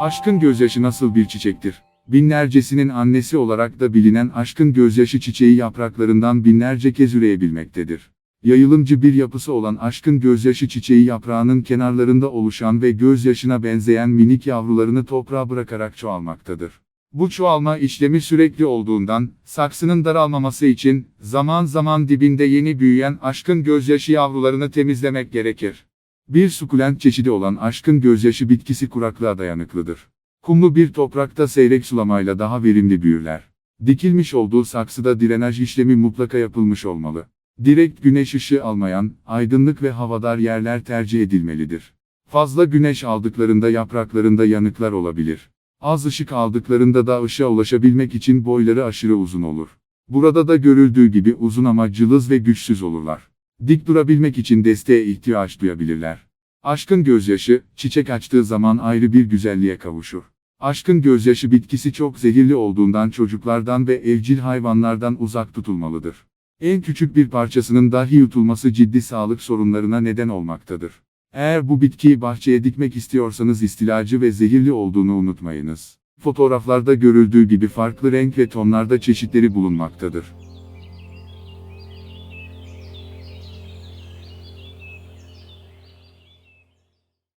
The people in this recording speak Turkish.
Aşkın gözyaşı nasıl bir çiçektir? Binlercesinin annesi olarak da bilinen aşkın gözyaşı çiçeği yapraklarından binlerce kez üreyebilmektedir. Yayılımcı bir yapısı olan aşkın gözyaşı çiçeği yaprağının kenarlarında oluşan ve gözyaşına benzeyen minik yavrularını toprağa bırakarak çoğalmaktadır. Bu çoğalma işlemi sürekli olduğundan, saksının daralmaması için, zaman zaman dibinde yeni büyüyen aşkın gözyaşı yavrularını temizlemek gerekir. Bir sukulent çeşidi olan aşkın gözyaşı bitkisi kuraklığa dayanıklıdır. Kumlu bir toprakta seyrek sulamayla daha verimli büyürler. Dikilmiş olduğu saksıda drenaj işlemi mutlaka yapılmış olmalı. Direkt güneş ışığı almayan, aydınlık ve havadar yerler tercih edilmelidir. Fazla güneş aldıklarında yapraklarında yanıklar olabilir. Az ışık aldıklarında da ışığa ulaşabilmek için boyları aşırı uzun olur. Burada da görüldüğü gibi uzun ama cılız ve güçsüz olurlar. Dik durabilmek için desteğe ihtiyaç duyabilirler. Aşkın gözyaşı, çiçek açtığı zaman ayrı bir güzelliğe kavuşur. Aşkın gözyaşı bitkisi çok zehirli olduğundan çocuklardan ve evcil hayvanlardan uzak tutulmalıdır. En küçük bir parçasının dahi yutulması ciddi sağlık sorunlarına neden olmaktadır. Eğer bu bitkiyi bahçeye dikmek istiyorsanız istilacı ve zehirli olduğunu unutmayınız. Fotoğraflarda görüldüğü gibi farklı renk ve tonlarda çeşitleri bulunmaktadır.